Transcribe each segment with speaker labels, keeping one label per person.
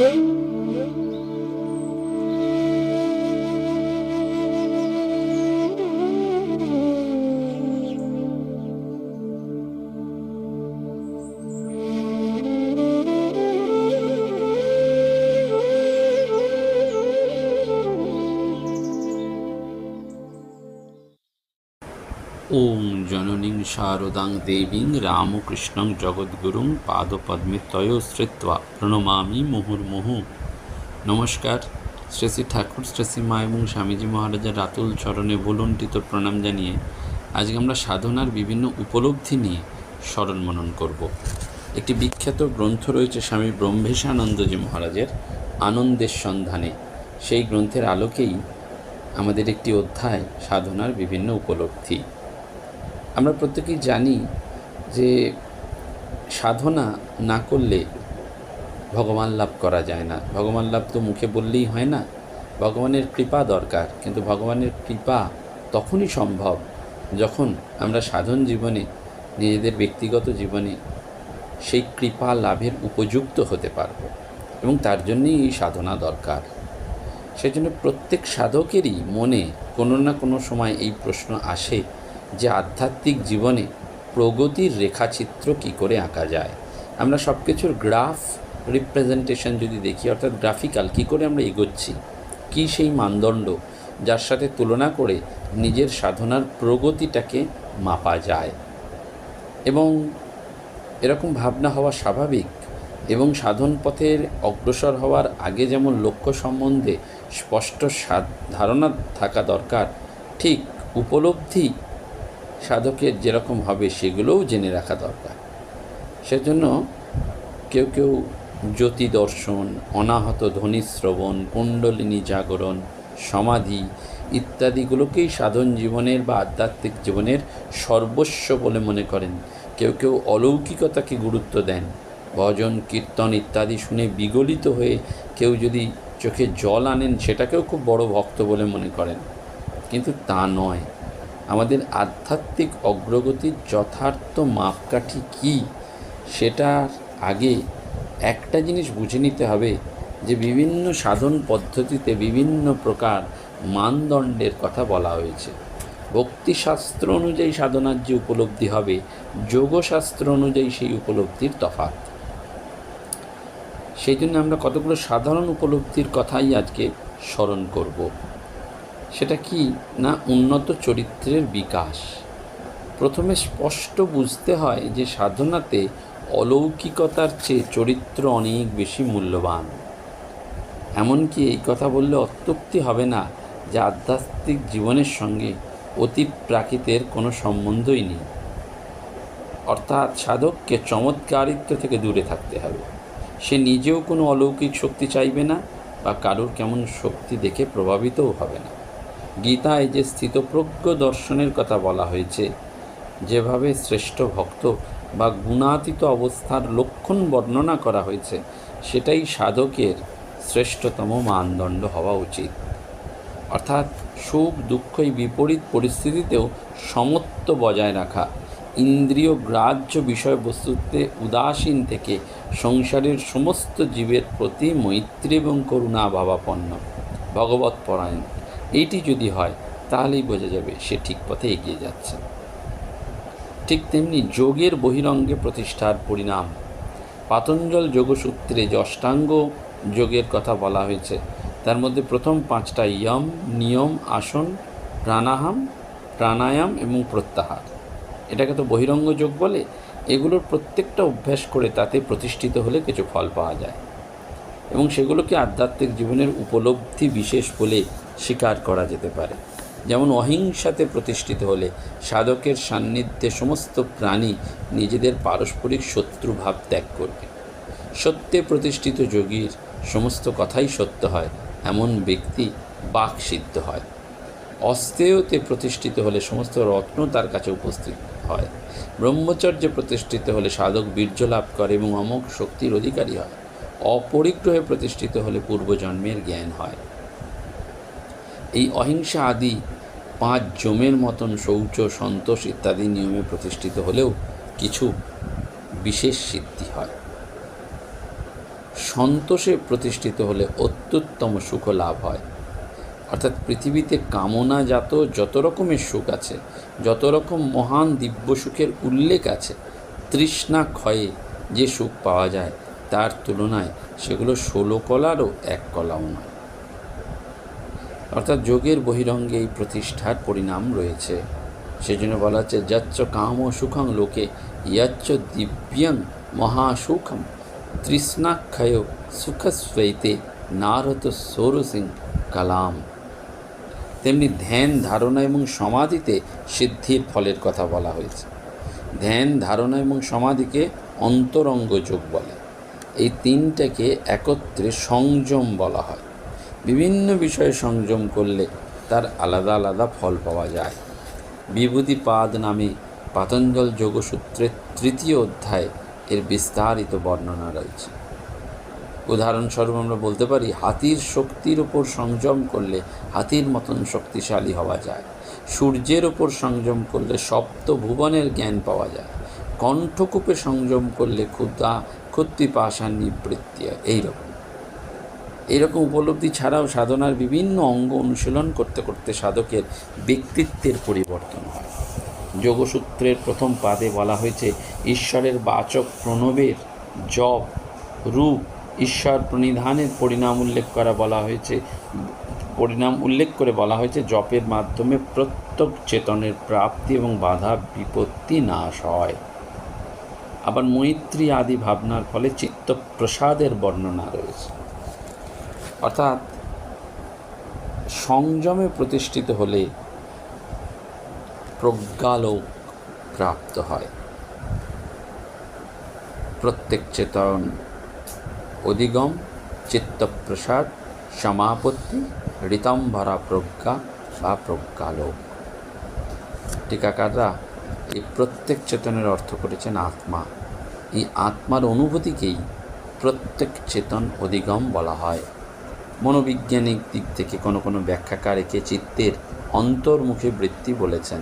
Speaker 1: Música শারদাং দেবীং রামকৃষ্ণং জগদ্গুরুং পাদপদ্মে তয় শ্রিত্বা প্রণমামি মুহুর্মুহু নমস্কার শ্রী শ্রী ঠাকুর শ্রী মা এবং স্বামীজি মহারাজের রাতুল চরণে বলুণ্ঠিত প্রণাম জানিয়ে আজকে আমরা সাধনার বিভিন্ন উপলব্ধি নিয়ে স্মরণ মনন করব। একটি বিখ্যাত গ্রন্থ রয়েছে স্বামী ব্রহ্মেশানন্দজি মহারাজের আনন্দের সন্ধানে। সেই গ্রন্থের আলোকেই আমাদের একটি অধ্যায় সাধনার বিভিন্ন উপলব্ধি। আমরা প্রত্যেকেই জানি যে সাধনা না করলে ভগবান লাভ করা যায় না। ভগবান লাভ তো মুখে বললেই হয় না। ভগবানের কৃপা দরকার, কিন্তু ভগবানের কৃপা তখনই সম্ভব যখন আমরা সাধন জীবনে, নিজেদের ব্যক্তিগত জীবনে সেই কৃপা লাভের উপযুক্ত হতে পারব এবং তার জন্যই এই সাধনা দরকার। সেজন্য প্রত্যেক সাধকেরই মনে কোনো না কোনো সময় এই প্রশ্ন আসে যে আধ্যাত্মিক জীবনে প্রগতির রেখাচিত্র কি করে আঁকা যায়। আমরা সব কিছুর গ্রাফ রিপ্রেজেন্টেশন যদি দেখি, অর্থাৎ গ্রাফিক্যাল কী করে আমরা এগোচ্ছি? কী সেই মানদণ্ড যার সাথে তুলনা করে নিজের সাধনার প্রগতিটাকে মাপা যায়? এবং এরকম ভাবনা হওয়া স্বাভাবিক এবং সাধন পথের অগ্রসর হওয়ার আগে যেমন লক্ষ্য সম্বন্ধে স্পষ্ট ধারণা থাকা দরকার, ঠিক উপলব্ধি সাধকের যেরকম হবে সেগুলোও জেনে রাখা দরকার। সেজন্য কেউ কেউ জ্যোতি দর্শন অনাহত ধ্বনি শ্রবণ কুণ্ডলিনী জাগরণ, সমাধি ইত্যাদিগুলোকেই সাধন জীবনের বা আধ্যাত্মিক জীবনের সর্বস্ব বলে মনে করেন। কেউ কেউ অলৌকিকতাকে গুরুত্ব দেন, ভজন, কীর্তন ইত্যাদি শুনে বিগলিত হয়ে কেউ যদি চোখে জল আনেন সেটাকেও খুব বড় ভক্ত বলে মনে করেন। কিন্তু তা নয়। আমাদের আধ্যাত্মিক অগ্রগতির যথার্থ মাপকাঠি কী? সেটার আগে একটা জিনিস বুঝে নিতে হবে যে বিভিন্ন সাধন পদ্ধতিতে বিভিন্ন প্রকার মানদণ্ডের কথা বলা হয়েছে। ভক্তিশাস্ত্র অনুযায়ী সাধনার যে উপলব্ধি হবে, যোগশাস্ত্র অনুযায়ী সেই উপলব্ধির তফাত সেই জন্য আমরা কতগুলো সাধারণ উপলব্ধির কথাই আজকে স্মরণ করব। সেটা কি না উন্নত চরিত্রের বিকাশ? প্রথমে স্পষ্ট বুঝতে হয় যে সাধনাতে অলৌকিকতার চেয়ে চরিত্র অনেক বেশি মূল্যবান। এমনকি এই কথা বললে অত্যুক্তি হবে না যে আধ্যাত্মিক জীবনের সঙ্গে অতি প্রাকৃতের কোনো সম্বন্ধই নেই। অর্থাৎ সাধককে চমৎকারিত্ব থেকে দূরে থাকতে হবে। সে নিজেও কোনো অলৌকিক শক্তি চাইবে না বা কারোর কেমন শক্তি দেখে প্রভাবিতও হবে না। গীতায় যে স্থিতপ্রজ্ঞ দর্শনের কথা বলা হয়েছে, যেভাবে শ্রেষ্ঠ ভক্ত বা গুণাতীত অবস্থার লক্ষণ বর্ণনা করা হয়েছে, সেটাই সাধকের শ্রেষ্ঠতম মানদণ্ড হওয়া উচিত। অর্থাৎ সুখ দুঃখ এই বিপরীত পরিস্থিতিতেও সমত্ব বজায় রাখা, ইন্দ্রিয় গ্রাহ্য বিষয়বস্তুতে উদাসীন থেকে সংসারের সমস্ত জীবের প্রতি মৈত্রী এবং করুণা ভাবাপন্ন। ভগবত পরায়ণ। এইটি যদি হয়, তাহলেই বোঝা যাবে সে ঠিক পথে এগিয়ে যাচ্ছে। ঠিক তেমনি যোগের বহিরঙ্গে প্রতিষ্ঠার পরিণাম। পাতঞ্জল যোগসূত্রে যে অষ্টাঙ্গ যোগের কথা বলা হয়েছে, তার মধ্যে প্রথম পাঁচটা ইয়ম, নিয়ম, আসন, প্রাণাহাম, প্রাণায়াম এবং প্রত্যাহার। এটাকে তো বহিরঙ্গ যোগ বলে, এগুলোর প্রত্যেকটা অভ্যাস করে তাতে প্রতিষ্ঠিত হলে কিছু ফল পাওয়া যায়। এবং সেগুলোকে আধ্যাত্মিক জীবনের উপলব্ধি বিশেষ বলে স্বীকার করা যেতে পারে। যেমন অহিংসাতে প্রতিষ্ঠিত হলে সাধকের সান্নিধ্যে সমস্ত প্রাণী নিজেদের পারস্পরিক শত্রুভাব ত্যাগ করবে। সত্যে প্রতিষ্ঠিত যোগীর সমস্ত কথাই সত্য হয়, এমন ব্যক্তি বাক সিদ্ধ হয়। অস্তেয়তে প্রতিষ্ঠিত হলে সমস্ত রত্ন তার কাছে উপস্থিত হয়। ব্রহ্মচর্যে প্রতিষ্ঠিত হলে সাধক বীর্য লাভ করে এবং অমোক শক্তির অধিকারী হয়। অপরিগ্রহে প্রতিষ্ঠিত হলে পূর্বজন্মের জ্ঞান হয়। এই অহিংসা আদি পাঁচ জমের মতন শৌচ, সন্তোষ ইত্যাদি নিয়মে প্রতিষ্ঠিত হলেও কিছু বিশেষ সিদ্ধি হয়। সন্তোষে প্রতিষ্ঠিত হলে অত্যুত্তম সুখ লাভ হয়। অর্থাৎ পৃথিবীতে কামনাজাত যত রকমের সুখ আছে, যত রকম মহান দিব্য সুখের উল্লেখ আছে, তৃষ্ণা ক্ষয়ে যে সুখ পাওয়া যায়, তার তুলনায় সেগুলো ষোলো কলারও এক কলাও নয়। অর্থাৎ যোগের বহিরঙ্গে এই প্রতিষ্ঠার পরিণাম রয়েছে। সেজন্য বলা হচ্ছে যাচ্চ কাম ও সুখং লোকে ইয়াচ্চ দিব্যং মহাসুখম। তৃষ্ণাক্ষয় সুখস্বৈতে নারত সৌরসিং কালাম। তেমনি ধ্যান, ধারণা এবং সমাধিতে সিদ্ধির ফলের কথা বলা হয়েছে। ধ্যান, ধারণা এবং সমাধিকে অন্তরঙ্গ যোগ বলে। এই তিনটাকে একত্রে সংযম বলা হয়। বিভিন্ন বিষয়ে সংযম করলে তার আলাদা আলাদা ফল পাওয়া যায়। বিভূতিপাদ নামে পাতঞ্জল যোগসূত্রের তৃতীয় অধ্যায় এর বিস্তারিত বর্ণনা রয়েছে। উদাহরণস্বরূপ আমরা বলতে পারি, হাতির শক্তির ওপর সংযম করলে হাতির মতন শক্তিশালী হওয়া যায়। সূর্যের ওপর সংযম করলে সপ্ত ভুবনের জ্ঞান পাওয়া যায়। কণ্ঠকূপে সংযম করলে ক্ষুদা ক্ষত্রি পাশার নিবৃত্তি এইরকম। এইরকম উপলব্ধি ছাড়াও সাধনার বিভিন্ন অঙ্গ অনুশীলন করতে করতে সাধকের ব্যক্তিত্বের পরিবর্তন হয়। যোগসূত্রের প্রথম পাদে বলা হয়েছে, ঈশ্বরের বাচক প্রণবের জপ, রূপ, ঈশ্বর প্রণিধানের পরিণাম উল্লেখ করা বলা হয়েছে, পরিণাম উল্লেখ করে বলা হয়েছে, জপের মাধ্যমে প্রত্যেক চেতনের প্রাপ্তি এবং বাধা বিপত্তি নাশ হয়। আবার মৈত্রী আদি ভাবনার ফলে চিত্ত প্রসাদের বর্ণনা রয়েছে। অর্থাৎ সংযমে প্রতিষ্ঠিত হলে প্রজ্ঞালোক প্রাপ্ত হয়। প্রত্যেক চেতন অধিগম, চিত্তপ্রসাদ, সমাপত্তি ঋতম্ভরা প্রজ্ঞা বা প্রজ্ঞালোক। টিকাকাররা এই প্রত্যেক চেতনের অর্থ করেছেন আত্মা। এই আত্মার অনুভূতিকেই প্রত্যেক চেতন অধিগম বলা হয়। মনোবিজ্ঞানিক দিক থেকে কোনো কোনো ব্যাখ্যাকার একে চিত্তের অন্তর্মুখী বৃত্তি বলেছেন।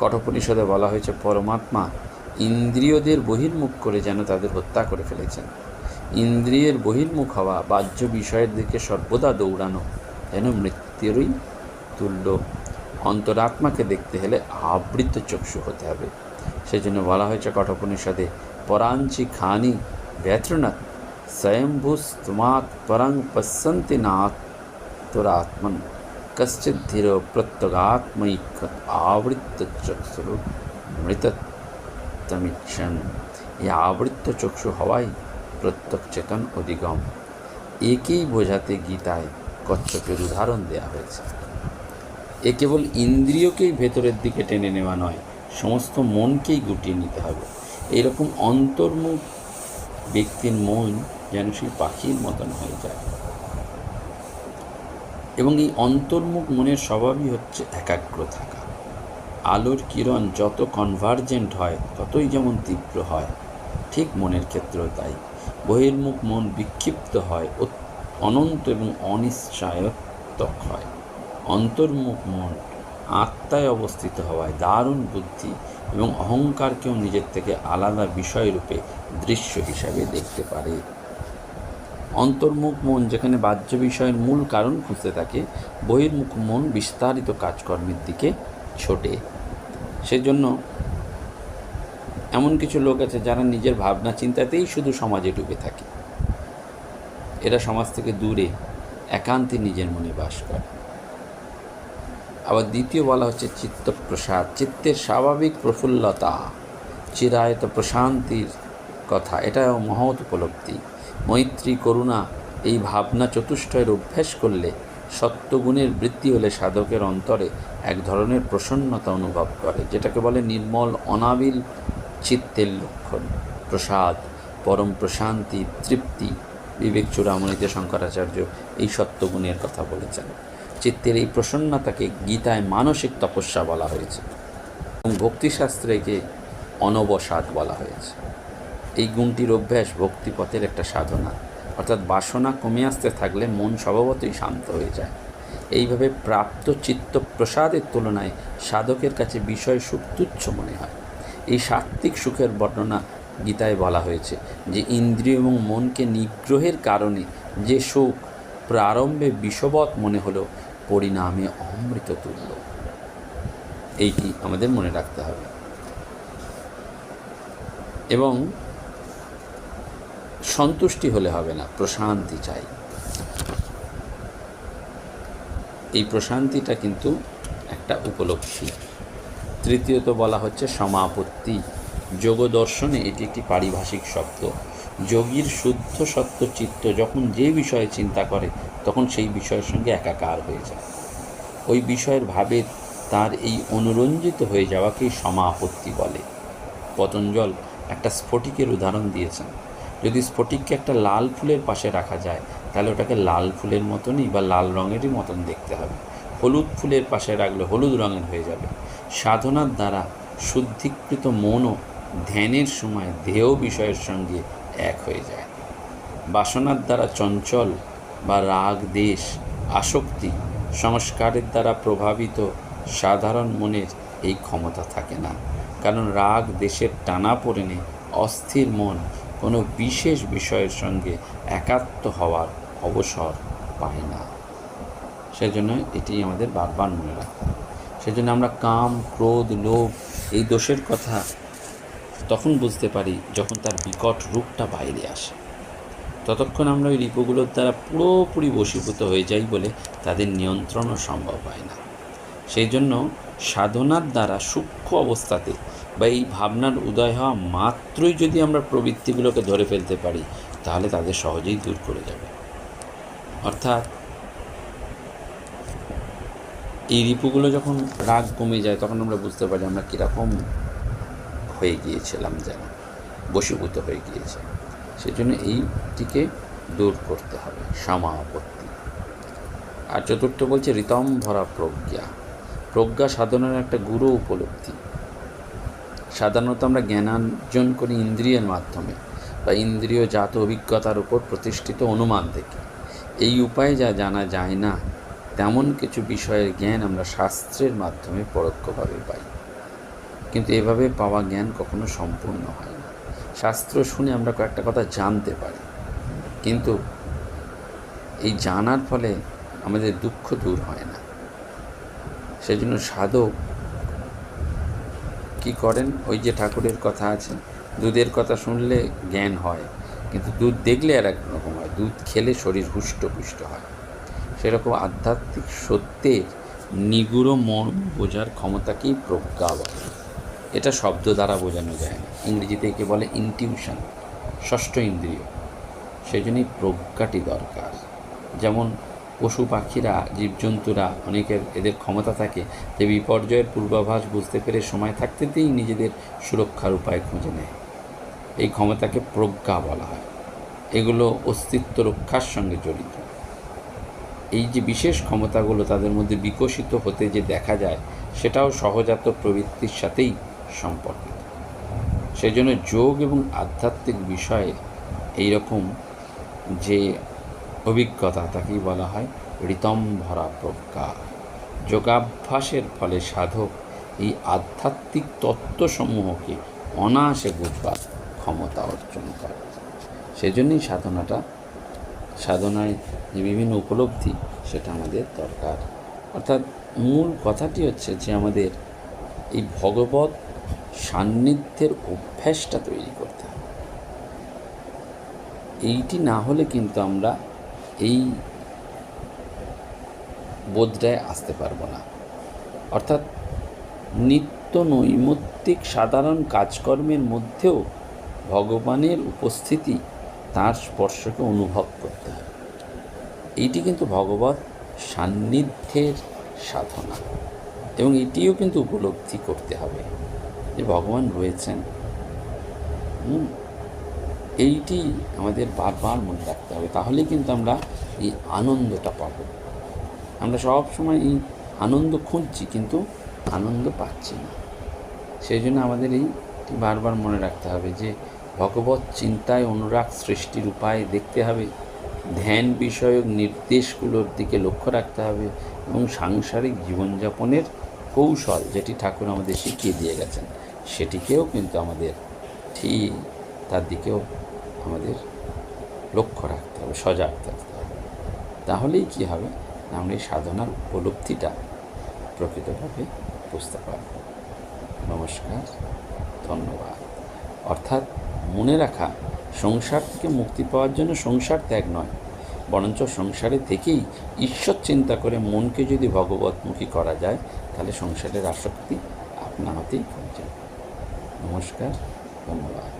Speaker 1: কঠোপনিষদে বলা হয়েছে, পরমাত্মা ইন্দ্রিয়দের বহির্মুখ করে যেন তাদের হত্যা করে ফেলেছেন। ইন্দ্রিয়ের বহির্মুখ হওয়া বাহ্য বিষয়ের দিকে সর্বদা দৌড়ানো যেন মৃত্যুরই তুল্য। অন্তরাত্মাকে দেখতে হলে আবৃত চক্ষু হতে হবে। সেজন্য বলা হয়েছে, কঠোপনিষদে পরাঞ্চি খানি ব্যথ্রনাথ তোরাত্মন কশ্চিৎ ধীর প্রত্যগাত্মৈক আবৃত্ত চক্ষুর মৃতত্বমিক্ষণ এই আবৃত্ত চক্ষু হওয়াই প্রত্যক চেতন অধিগম একেই বোঝাতে গীতায় কচ্ছপের উদাহরণ দেওয়া হয়েছে এ কেবল ইন্দ্রিয়কেই ভেতরের দিকে টেনে নেওয়া নয় সমস্ত মনকেই গুটিয়ে নিতে হবে এইরকম অন্তর্মুখ ব্যক্তির মন যেন সেই পাখির মতন হয়ে যায়। এবং এই অন্তর্মুখ মনের স্বভাবই হচ্ছে একাগ্র থাকা। আলোর কিরণ যত কনভার্জেন্ট হয়, ততই যেমন তীব্র হয়, ঠিক মনের ক্ষেত্রেও তাই। বহির্মুখ মন বিক্ষিপ্ত হয়, অনন্ত এবং অনিশ্চয়ত্মক হয়। অন্তর্মুখ মন আত্মায় অবস্থিত হওয়ায় দারুণ বুদ্ধি এবং অহংকারকেও নিজের থেকে আলাদা বিষয়রূপে দৃশ্য হিসাবে দেখতে পারে। অন্তর্মুখ মন যেখানে বাহ্য বিষয়ের মূল কারণ খুঁজতে থাকে, বহির্মুখ মন বিস্তারিত কাজকর্মের দিকে ছোটে। সেজন্য এমন কিছু লোক আছে যারা নিজের ভাবনা চিন্তাতেই শুধু সমাজে ডুবে থাকে। এরা সমাজ থেকে দূরে, একান্তে নিজের মনে বাস করে। আবার দ্বিতীয় বলা হচ্ছে চিত্ত প্রসাদ চিত্তের স্বাভাবিক প্রফুল্লতা, চিরায়ত প্রশান্তির কথা, এটাও মহৎ উপলব্ধি। মৈত্রী করুণা এই ভাবনা চতুষ্টয়ের অভ্যাস করলে সত্যগুণের বৃদ্ধি হলে সাধকের অন্তরে এক ধরনের প্রসন্নতা অনুভব করে, যেটাকে বলে নির্মল অনাবিল চিত্তের লক্ষণ। প্রসাদ, পরম প্রশান্তি, তৃপ্তি, বিবেক চূড়ামণিতে শঙ্করাচার্য এই সত্যগুণের কথা বলেছেন। চিত্তের এই প্রসন্নতাকে গীতায় মানসিক তপস্যা বলা হয়েছে এবং ভক্তিশাস্ত্রে একে অনবসাদ বলা হয়েছে। এই গুণটির অভ্যাস ভক্তিপথের একটা সাধনা। অর্থাৎ বাসনা কমে আসতে থাকলে মন স্বভাবতই শান্ত হয়ে যায়। এইভাবে প্রাপ্ত চিত্ত প্রসাদের তুলনায় সাধকের কাছে বিষয় সুখ তুচ্ছ মনে হয়। এই সাত্ত্বিক সুখের বর্ণনা গীতায় বলা হয়েছে যে ইন্দ্রিয় এবং মনকে নিগ্রহের কারণে যে সুখ প্রারম্ভে বিষবৎ মনে হলো, পরিণামে অমৃত তুল্য। এইটি আমাদের মনে রাখতে হবে। এবং সন্তুষ্টি হলে হবে না, প্রশান্তি চাই। এই প্রশান্তিটা কিন্তু একটা উপলব্ধি তৃতীয়ত বলা হচ্ছে সমাপত্তি। যোগ দর্শনে এটি একটি পারিভাষিক শব্দ। যোগীর শুদ্ধ সত্য চিত্ত যখন যে বিষয়ে চিন্তা করে, তখন সেই বিষয়ের সঙ্গে একাকার হয়ে যায়। ওই বিষয়ের ভাবে তার এই অনুরঞ্জিত হয়ে যাওয়াকেই সমাপত্তি বলে। পতঞ্জল একটা স্ফটিকের উদাহরণ দিয়েছেন। যদি স্ফটিককে একটা লাল ফুলের পাশে রাখা যায়, তাহলে ওটাকে লাল ফুলের মতনই বা লাল রঙেরই মতন দেখতে হবে। হলুদ ফুলের পাশে রাখলে হলুদ রঙের হয়ে যাবে। সাধনার দ্বারা শুদ্ধিকৃত মনও ধ্যানের সময় দেহ বিষয়ের সঙ্গে এক হয়ে যায়। বাসনার দ্বারা চঞ্চল বা রাগ, দেশ, আসক্তি সংস্কারের দ্বারা প্রভাবিত সাধারণ মনের এই ক্ষমতা থাকে না। কারণ রাগ, দেশের টানা পড়েনে অস্থির মন কোনো বিশেষ বিষয়ের সঙ্গে একাত্ম হওয়ার অবসর পায় না। সেজন্য এটি আমাদের বারবার মনে রাখতে হবে। সেজন্য আমরা কাম, ক্রোধ, লোভ এই দোষের কথা তখন বুঝতে পারি যখন তার বিকট রূপটা বাইরে আসে। ততক্ষণ আমরা ওই রিপুগুলোর দ্বারা পুরোপুরি বশীভূত হয়ে যাই বলে তাদের নিয়ন্ত্রণও সম্ভব হয় না। সেই জন্য সাধনার দ্বারা সূক্ষ্ম অবস্থাতে বা এই ভাবনার উদয় হওয়া মাত্রই যদি আমরা প্রবৃত্তিগুলোকে ধরে ফেলতে পারি, তাহলে তাদের সহজেই দূর করে যাবে। অর্থাৎ এই রিপুগুলো যখন রাগ কমে যায়, তখন আমরা বুঝতে পারি আমরা কীরকম হয়ে গিয়েছিলাম যেন, বশীভূত হয়ে গিয়েছে সেজন্য এইটিকে দূর করতে হবে, সমাপত্তি। আর চতুর্থ বলছে, ঋতম ভরা প্রজ্ঞা। প্রজ্ঞা সাধনার একটা গুরু উপলব্ধি। সাধারণত আমরা জ্ঞানার্জন করি ইন্দ্রিয়ের মাধ্যমে বা ইন্দ্রিয় জাত অভিজ্ঞতার উপর প্রতিষ্ঠিত অনুমান থেকে এই উপায়ে যা জানা যায় না, তেমন কিছু বিষয়ের জ্ঞান আমরা শাস্ত্রের মাধ্যমে পরোক্ষভাবে পাই। কিন্তু এভাবে পাওয়া জ্ঞান কখনো সম্পূর্ণ হয় না। শাস্ত্র শুনে আমরা কয়েকটা কথা জানতে পারি। কিন্তু এই জানার ফলে আমাদের দুঃখ দূর হয় না। সেজন্য সাধক কি করেন? ওই যে ঠাকুরের কথা আছে, দুধের কথা শুনলে জ্ঞান হয়, কিন্তু দুধ দেখলে আর এক রকম হয়। দুধ খেলে শরীর হুষ্টপুষ্ট হয়। সেরকম আধ্যাত্মিক সত্যের নিগুড় মর্ম বোঝার ক্ষমতাকেই প্রজ্ঞা বলে। এটা শব্দ দ্বারা বোঝানো যায় না। ইংরেজিতে একে বলে ইনটিউশন ষষ্ঠ ইন্দ্রিয়। সেই জন্যই প্রজ্ঞাটি দরকার। যেমন পশু পাখিরা, জীবজন্তুরা, অনেকের এদের ক্ষমতা থাকে। যে বিপর্যয়ের পূর্বাভাস বুঝতে পেরে সময় থাকতেতেই নিজেদের সুরক্ষার উপায় খুঁজে নেয়। এই ক্ষমতাকে প্রজ্ঞা বলা হয়। এগুলো অস্তিত্ব রক্ষার সঙ্গে জড়িত। এই যে বিশেষ ক্ষমতাগুলো তাদের মধ্যে বিকশিত হতে যে দেখা যায়, সেটাও সহজাত প্রবৃত্তির সাথেই সম্পর্কিত। সেই জন্য যোগ এবং আধ্যাত্মিক বিষয়ে এইরকম যে অভিজ্ঞতা তাকেই বলা হয় ঋতম ভরা প্রজ্ঞা। যোগাভ্যাসের ফলে সাধক এই আধ্যাত্মিক তত্ত্বসমূহকে অনায়াসে বুঝবার ক্ষমতা অর্জন করে। সেজন্যই সাধনাটা, সাধনায় যে বিভিন্ন উপলব্ধি সেটা আমাদের দরকার। অর্থাৎ মূল কথাটি হচ্ছে যে আমাদের এই ভগবত সান্নিধ্যের অভ্যাসটা তৈরি করতে হবে। এইটি না হলে কিন্তু আমরা এই বোধটায় আসতে পারব না। অর্থাৎ নিত্য নৈমিত্তিক সাধারণ কাজকর্মের মধ্যেও ভগবানের উপস্থিতি তার স্পর্শকে অনুভব করতে হবে এইটি কিন্তু ভগবত সান্নিধ্যের সাধনা এবং এটিও কিন্তু উপলব্ধি করতে হবে যে ভগবান রয়েছেন। এইটি আমাদের বারবার মনে রাখতে হবে। তাহলেই কিন্তু আমরা এই আনন্দটা পাব। আমরা সব সময় এই আনন্দ খুঁজছি কিন্তু আনন্দ পাচ্ছি না। সেই জন্য আমাদের এই বারবার মনে রাখতে হবে যে, ভগবত চিন্তায় অনুরাগ সৃষ্টির উপায় দেখতে হবে। ধ্যান বিষয়ক নির্দেশগুলোর দিকে লক্ষ্য রাখতে হবে এবং সাংসারিক জীবনযাপনের কৌশল, যেটি ঠাকুর আমাদের শিখিয়ে দিয়ে গেছেন, সেটিকেও কিন্তু আমাদের ঠিক তার দিকেও আমাদের লক্ষ্য রাখতে হবে, সজাগ থাকতে হবে। তাহলেই কী হবে? আমরা এই সাধনার উপলব্ধিটা প্রকৃতভাবে বুঝতে পারব। নমস্কার, ধন্যবাদ। অর্থাৎ মনে রাখা, সংসার থেকে মুক্তি পাওয়ার জন্য সংসার ত্যাগ নয়, বরঞ্চ সংসারে থেকেই ঈশ্বর চিন্তা করে মনকে যদি ভগবতমুখী করা যায়, তাহলে সংসারের আসক্তি আপনা হাতেই কমে নমস্কার, ধন্যবাদ।